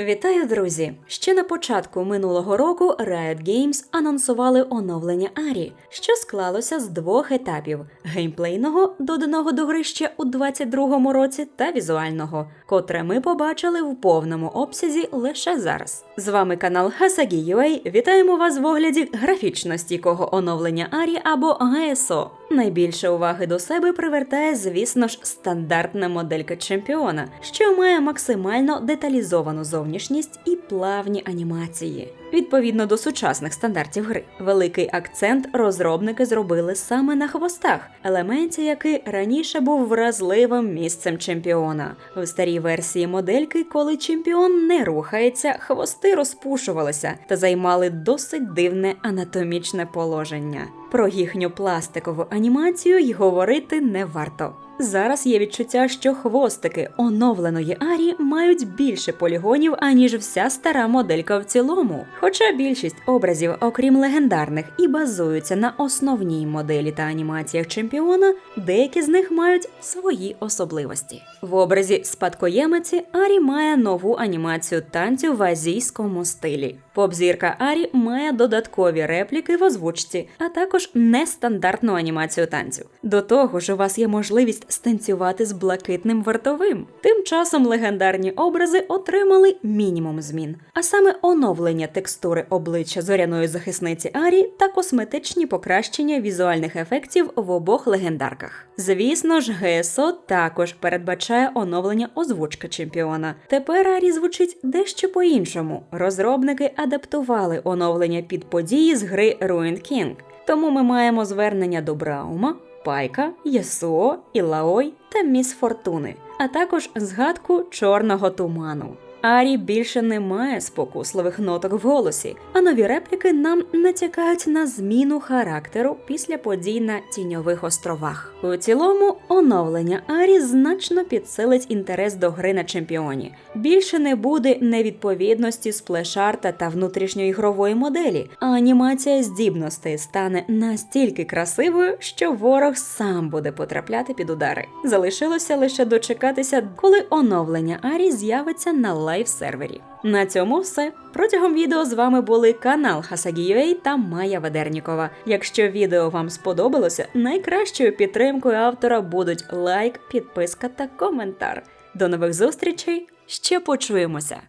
Вітаю, друзі! Ще на початку минулого року Riot Games анонсували оновлення Арі, що склалося з двох етапів: геймплейного, доданого до гри ще у 22-му році, та візуального, котре ми побачили в повному обсязі лише зараз. З вами канал Hasagi.ua. Вітаємо вас в огляді графічно стійкого оновлення Арі або ГСО. Найбільше уваги до себе привертає, звісно ж, стандартна моделька чемпіона, що має максимально деталізовану зовнішність і плавні анімації. Відповідно до сучасних стандартів гри, великий акцент розробники зробили саме на хвостах, елементі, який раніше був вразливим місцем чемпіона. В старій версії модельки, коли чемпіон не рухається, хвости розпушувалися та займали досить дивне анатомічне положення. Про їхню пластикову анімацію й говорити не варто. Зараз є відчуття, що хвостики оновленої Арі мають більше полігонів, аніж вся стара моделька в цілому. Хоча більшість образів, окрім легендарних, і базуються на основній моделі та анімаціях чемпіона, деякі з них мають свої особливості. В образі спадкоємиці Арі має нову анімацію танцю в азійському стилі. Поп-зірка Арі має додаткові репліки в озвучці, а також нестандартну анімацію танцю. До того ж, у вас є можливість станцювати з блакитним вартовим. Тим часом легендарні образи отримали мінімум змін, а саме оновлення текстури обличчя зоряної захисниці Арі та косметичні покращення візуальних ефектів в обох легендарках. Звісно ж, ГСО також передбачає оновлення озвучки чемпіона. Тепер Арі звучить дещо по-іншому. Розробники адаптували оновлення під події з гри Ruined King. Тому ми маємо звернення до Браума, Пайка, Ясуо, Ілаой та Міс Фортуни, а також згадку чорного туману. Арі більше не має спокусливих ноток в голосі, а нові репліки нам натякають на зміну характеру після подій на тіньових островах. У цілому, оновлення Арі значно підсилить інтерес до гри на чемпіоні. Більше не буде невідповідності сплешарта та внутрішньоігрової моделі, а анімація здібностей стане настільки красивою, що ворог сам буде потрапляти під удари. Залишилося лише дочекатися, коли оновлення Арі з'явиться на лайв-сервері. На цьому все. Протягом відео з вами були канал Hasagi.ua та Майя Ведернікова. Якщо відео вам сподобалося, найкращою підтримкою автора будуть лайк, підписка та коментар. До нових зустрічей! Ще почуємося!